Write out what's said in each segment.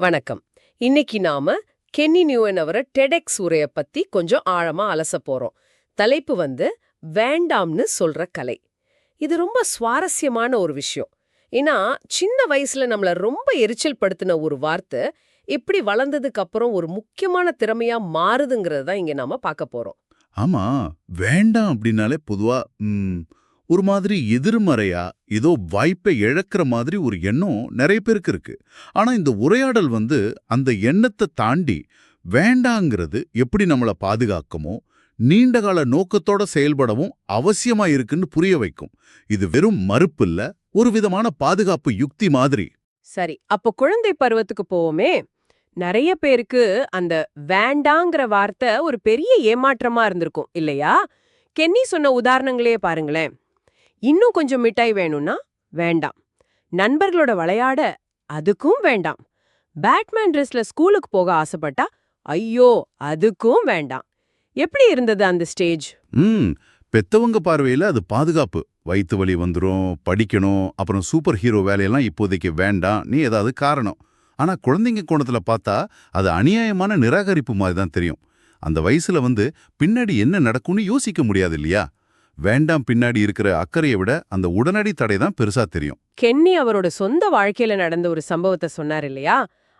வணக்கம். இன்னைக்கு நாம கென்னி நியூவன் அவர டெடெக்ஸ் உரைய பத்தி கொஞ்சம் ஆழமா அலச போறோம். தலைப்பு வந்து வேண்டாம்னு சொல்ற கலை. இது ரொம்ப சுவாரஸ்யமான ஒரு விஷயம். ஏன்னா சின்ன வயசுல நம்மள ரொம்ப எரிச்சல் படுத்தின ஒரு வார்த்தை எப்படி வளர்ந்ததுக்கு அப்புறம் ஒரு முக்கியமான திறமையா மாறுதுங்கிறத தான் இங்க நாம பார்க்க போறோம். ஆமா வேண்டாம் அப்படின்னாலே பொதுவா ஒரு மாதிரி எதிர்மறையா ஏதோ வாய்ப்பை இழக்கிற மாதிரி ஒரு எண்ணம் நிறைய பேருக்கு இருக்கு. ஆனா இந்த உரையாடல் வந்து அந்த எண்ணத்தை தாண்டி வேண்டாங்கிறது எப்படி நம்மள பாதுகாக்குமோ நீண்டகால நோக்கத்தோட செயல்படவும் அவசியமா இருக்குன்னு புரிய வைக்கும். இது வெறும் மறுப்பு இல்ல ஒரு விதமான பாதுகாப்பு யுக்தி மாதிரி. சரி அப்போ குழந்தை பருவத்துக்கு போவோமே. நிறைய பேருக்கு அந்த வேண்டாங்கிற வார்த்தை ஒரு பெரிய ஏமாற்றமா இருந்திருக்கும் இல்லையா? கென்னி சொன்ன உதாரணங்களே பாருங்களேன். இன்னும் கொஞ்சம் மிட்டாய் வேணும்னா வேண்டாம். நண்பர்களோட விளையாட அதுக்கும் வேண்டாம். பேட்மேன் ட்ரெஸ்ல ஸ்கூலுக்கு போக ஆசைப்பட்டா ஐயோ அதுக்கும் வேண்டாம். எப்படி இருந்தது அந்த ஸ்டேஜ்? ம் பெத்தவங்க பார்வையில அது பாதுகாப்பு. வயிற்று வலி வந்துரும் படிக்கணும் அப்புறம் சூப்பர் ஹீரோ வேலையெல்லாம் இப்போதைக்கு வேண்டாம் நீ ஏதாவது காரணம். ஆனா குழந்தைங்க கோணத்துல பார்த்தா அது அநியாயமான நிராகரிப்பு மாதிரி தான் தெரியும். அந்த வயசுல வந்து பின்னாடி என்ன நடக்கும்னு யோசிக்க முடியாது இல்லையா? வேண்டாம் பின்னாடி இருக்கிற அக்கறையை விட அந்த உடனடி தடை தான் பெருசா தெரியும். கென்னி அவரோட சொந்த வாழ்க்கையில நடந்த ஒரு சம்பவத்தை சொன்னார் இல்லையா?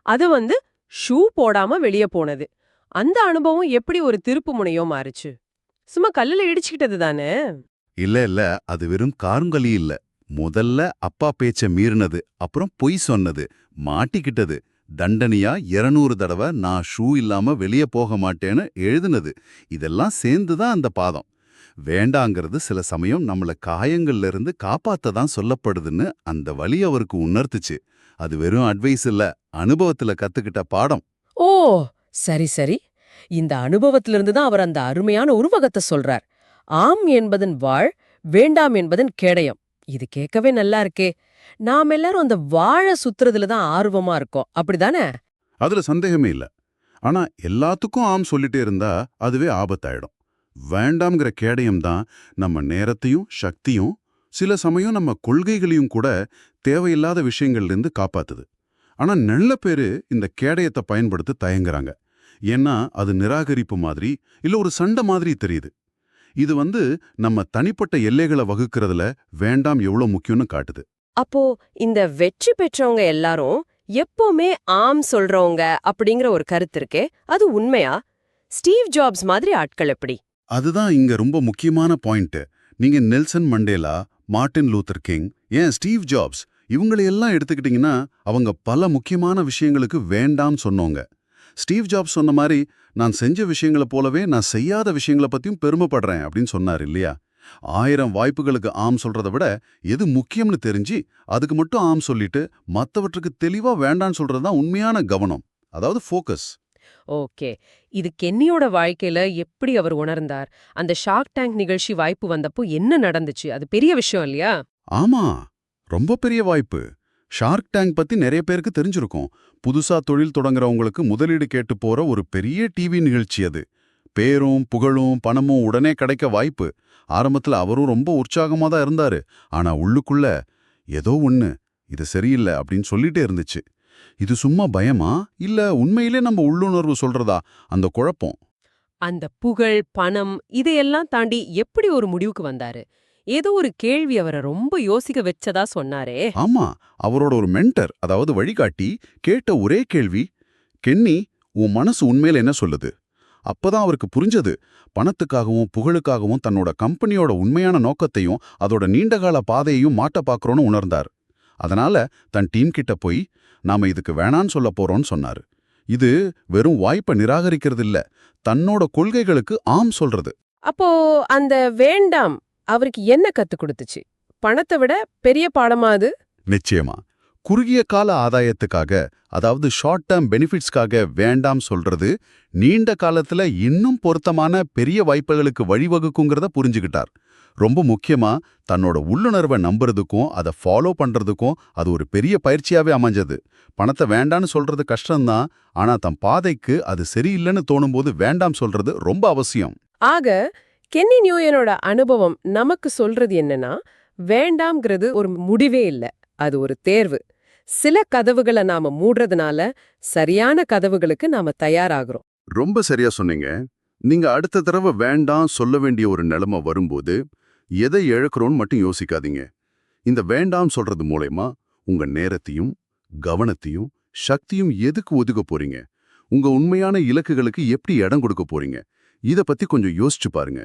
அது வந்து ஷூ போடாம வெளிய போனது. அந்த அனுபவம் எப்படி ஒரு திருப்பு முனையோ மாறுச்சு? சும்மா கல்லுல இடிச்சுக்கிட்டது தானே? இல்ல இல்ல. அது வெறும் காருங்கலி இல்ல. முதல்ல அப்பா பேச்ச மீறினது அப்புறம் பொய் சொன்னது மாட்டிக்கிட்டது. தண்டனையா 200 தடவை நான் ஷூ இல்லாம வெளியே போக மாட்டேன்னு எழுதுனது. இதெல்லாம் சேர்ந்து தான் அந்த பாதம். வேண்டாங்கிறது சில சமயம் நம்மள காயங்கள்ல இருந்து காப்பாத்த தான் சொல்லப்படுதுன்னு அந்த வழி அவருக்கு உணர்த்துச்சு. அது வெறும் அட்வைஸ் இல்ல. அனுபவத்துல கத்துக்கிட்ட பாடம். ஓ! சரி சரி. இந்த அனுபவத்திலிருந்து தான் அவர் அந்த அருமையான உருவகத்தை சொல்றார். ஆம் என்பதன் வாழ் வேண்டாம் என்பதன் கேடயம். இது கேட்கவே நல்லா இருக்கே. நாம் எல்லாரும் அந்த வாழ சுத்துறதுல தான் ஆர்வமா இருக்கோம். அப்படிதானே? அதுல சந்தேகமே இல்ல. ஆனா எல்லாத்துக்கும் ஆம் சொல்லிட்டே இருந்தா அதுவே ஆபத்தாயிடும். வேண்டாம்ங்கிற கேடயம் தான் நம்ம நேரத்தையும் சக்தியும் சில சமயம் நம்ம கொள்கைகளையும் கூட தேவையில்லாத விஷயங்கள்ல இருந்து காப்பாத்துது. ஆனா நல்ல பேரு இந்த கேடயத்தை பயன்படுத்த தயங்குறாங்க. ஏன்னா அது நிராகரிப்பு மாதிரி இல்ல ஒரு சண்டை மாதிரி தெரியுது. இது வந்து நம்ம தனிப்பட்ட எல்லைகளை வகுக்கிறதுல வேண்டாம் எவ்வளோ முக்கியம்னு காட்டுது. அப்போ இந்த வெற்றி பெற்றவங்க எல்லாரும் எப்பவுமே ஆம் சொல்றவங்க அப்படிங்கிற ஒரு கருத்து இருக்கே அது உண்மையா? ஸ்டீவ் ஜாப்ஸ் மாதிரி ஆட்கள் எப்படி? அதுதான் இங்க ரொம்ப முக்கியமான பாயிண்ட் நீங்க Nelson Mandela Martin Luther King ஏன் ஸ்டீவ் ஜாப்ஸ் இவங்களையெல்லாம் எடுத்துக்கிட்டீங்கன்னா அவங்க பல முக்கியமான விஷயங்களுக்கு வேண்டாம்னு சொன்னோங்க ஸ்டீவ் ஜாப்ஸ் சொன்ன மாதிரி நான் செஞ்ச விஷயங்களை போலவே நான் செய்யாத விஷயங்களை பத்தியும் பெருமைப்படுறேன் அப்படின்னு சொன்னார் இல்லையா? ஆயிரம் வாய்ப்புகளுக்கு ஆம் சொல்றதை விட எது முக்கியம்னு தெரிஞ்சு அதுக்கு மட்டும் ஆம் சொல்லிட்டு மத்தவற்றுக்கு தெளிவா வேண்டான்னு சொல்றது தான் உண்மையான கவனம். அதாவது ஃபோக்கஸ் ஓகே. இது கென்னியோட வாழ்க்கையில எப்படி அவர் உணர்ந்தார்? அந்த ஷார்க் டேங்க் நிகழ்ச்சி வாய்ப்பு வந்தப்போ என்ன நடந்துச்சு? அது பெரிய விஷயம் இல்லையா? ஆமா. ரொம்ப பெரிய வாய்ப்பு. ஷார்க் டேங்க் பத்தி நிறைய பேருக்கு தெரிஞ்சிருக்கும். புதுசா தொழில் தொடங்குறவங்களுக்கு முதலீடு கேட்டு போற ஒரு பெரிய டிவி நிகழ்ச்சி அது. பேரும் புகழும் பணமும் உடனே கிடைக்க வாய்ப்பு. ஆரம்பத்துல அவரும் ரொம்ப உற்சாகமா தான் இருந்தாரு. ஆனா உள்ளுக்குள்ள ஏதோ ஒண்ணு இது சரியில்லை அப்படின்னு சொல்லிட்டே இருந்துச்சு. இது சும்மா பயமா? இல்ல உண்மையிலே நம்ம உள்ளுணர்வு சொல்றதா? அந்த குழப்பம். அந்த புகழ் பணம் இதையெல்லாம் தாண்டி எப்படி ஒரு முடிவுக்கு வந்தாரு? ஏதோ ஒரு கேள்வி அவரை ரொம்ப யோசிக்க வச்சதா சொன்னாரே. ஆமா அவரோட ஒரு மென்டர் அதாவது வழிகாட்டி கேட்ட ஒரே கேள்வி கென்னி உன் மனசு உண்மையில என்ன சொல்லுது? அப்பதான் அவருக்கு புரிஞ்சது. பணத்துக்காகவும் புகழுக்காகவும் தன்னோட கம்பெனியோட உண்மையான நோக்கத்தையும் அதோட நீண்டகால பாதையையும் மாட்ட பார்க்கறோன்னு உணர்ந்தார். அதனால தன் டீம் கிட்ட போய் நாம இதுக்கு வேணான்னு சொல்ல போறோம்னு சொன்னாரு. இது வெறும் வாய்ப்பை நிராகரிக்கிறது இல்ல தன்னோட கொள்கைகளுக்கு ஆம் சொல்றது. அப்போ அந்த வேண்டாம் அவருக்கு என்ன கத்து கொடுத்துச்சு? பணத்தை விட பெரிய பாடமா அது? நிச்சயமா. குறுகிய கால ஆதாயத்துக்காக அதாவது ஷார்ட் டேர்ம் பெனிஃபிட்ஸ்க்காக வேண்டாம் சொல்றது நீண்ட காலத்துல இன்னும் பொருத்தமான பெரிய வாய்ப்புகளுக்கு வழிவகுக்குங்கிறத புரிஞ்சுக்கிட்டார். ரொம்ப முக்கியமா தன்னோட உள்ளுணர்வை நம்புறதுக்கும் அதை ஃபாலோ பண்றதுக்கும் அது ஒரு பெரிய பயிற்சியாவே அமைஞ்சது. பணத்தை வேண்டான்னு சொல்றது கஷ்டம்தான் ஆனா தன் பாதைக்கு அது சரியில்லைன்னு தோணும்போது வேண்டாம் சொல்றது ரொம்ப அவசியம். ஆக கென்னி நியூயனோட அனுபவம் நமக்கு சொல்றது என்னன்னா வேண்டாம்ங்கிறது ஒரு முடிவே இல்ல அது ஒரு தேர்வு. சில கதவுகளை நாம மூடுறதுனால சரியான கதவுகளுக்கு நாம தயாராகிறோம். ரொம்ப சரியா சொன்னீங்க. நீங்க அடுத்த தடவை வேண்டாம் சொல்ல வேண்டிய ஒரு நிலைமை வரும்போது எதை இழக்கிறோன்னு மட்டும் யோசிக்காதீங்க. இந்த வேண்டாம் சொல்றது மூலயமா உங்க நேரத்தையும் கவனத்தையும் சக்தியும் எதுக்கு ஒதுக்க போறீங்க? உங்க உண்மையான இலக்குகளுக்கு எப்படி இடம் கொடுக்க போறீங்க? இத பத்தி கொஞ்சம் யோசிச்சு பாருங்க.